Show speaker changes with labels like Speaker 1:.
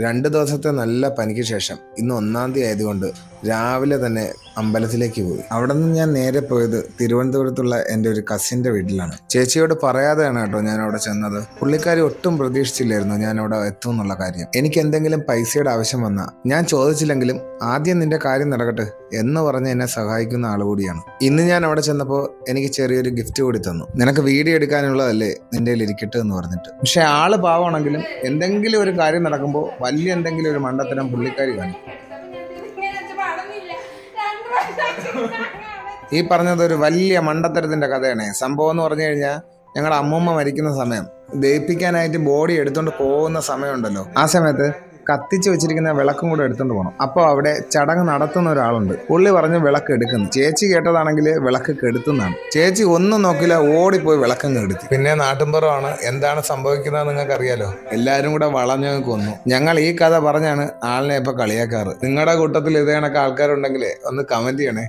Speaker 1: രണ്ട് ദിവസത്തെ നല്ല പനിക്ക് ശേഷം ഇന്ന് ഒന്നാം തീയതി ആയതുകൊണ്ട് രാവിലെ തന്നെ അമ്പലത്തിലേക്ക് പോയി. അവിടെ നിന്ന് ഞാൻ നേരെ പോയത് തിരുവനന്തപുരത്തുള്ള എന്റെ ഒരു കസിന്റെ വീട്ടിലാണ്. ചേച്ചിയോട് പറയാതെയാണ് കേട്ടോ ഞാൻ അവിടെ ചെന്നത്. പുള്ളിക്കാരി ഒട്ടും പ്രതീക്ഷിച്ചില്ലായിരുന്നു ഞാൻ അവിടെ എത്തും എന്നുള്ള കാര്യം. എനിക്ക് എന്തെങ്കിലും പൈസയുടെ ആവശ്യം വന്നാൽ ഞാൻ ചോദിച്ചില്ലെങ്കിലും ആദ്യം നിന്റെ കാര്യം നടക്കട്ടെ എന്ന് പറഞ്ഞ് എന്നെ സഹായിക്കുന്ന ആൾ കൂടിയാണ്. ഇന്ന് ഞാൻ അവിടെ ചെന്നപ്പോൾ എനിക്ക് ചെറിയൊരു ഗിഫ്റ്റ് കൂടി തന്നു. നിനക്ക് വീഡിയോ എടുക്കാനുള്ളതല്ലേ നിന്റെ ഇരിക്കട്ടെ എന്ന് പറഞ്ഞിട്ട്. പക്ഷെ ആൾ പാവമാണെങ്കിലും എന്തെങ്കിലും ഒരു കാര്യം നടക്കുമ്പോൾ വലിയ എന്തെങ്കിലും ഒരു മണ്ടത്തരം പുള്ളിക്കാരി കാണും ഈ പറഞ്ഞത് ഒരു വലിയ മണ്ടത്തരത്തിന്റെ കഥയാണ്. സംഭവം എന്ന് പറഞ്ഞു കഴിഞ്ഞാൽ ഞങ്ങളുടെ അമ്മമ്മ മരിക്കുന്ന സമയം. ദഹിപ്പിക്കാനായിട്ട് ബോഡി എടുത്തുകൊണ്ട് പോകുന്ന സമയമുണ്ടല്ലോ. ആ സമയത്ത് കത്തിച്ച് വെച്ചിരിക്കുന്ന വിളക്കും കൂടെ എടുത്തുകൊണ്ട് പോകണം അപ്പോൾ അവിടെ ചടങ്ങ് നടത്തുന്ന ഒരാളുണ്ട്. പുള്ളി പറഞ്ഞ് വിളക്ക് എടുക്കുന്നു. ചേച്ചി കേട്ടതാണെങ്കിൽ വിളക്ക് കെടുത്തുന്നതാണ് ചേച്ചി ഒന്നും നോക്കില്ല ഓടിപ്പോയി വിളക്കം കെടുത്തി. പിന്നെ നാട്ടിൻപുറമാണ്. എന്താണ് സംഭവിക്കുന്നത് നിങ്ങൾക്ക് അറിയാലോ എല്ലാവരും കൂടെ വളഞ്ഞു കൊന്നു. ഞങ്ങൾ ഈ കഥ പറഞ്ഞാണ് ആളിനെ ഇപ്പൊ കളിയാക്കാറ്. നിങ്ങളുടെ കൂട്ടത്തിൽ ഇതേ കണക്ക് ആൾക്കാരുണ്ടെങ്കിൽ ഒന്ന് കമന്റ് ചെയ്യണേ.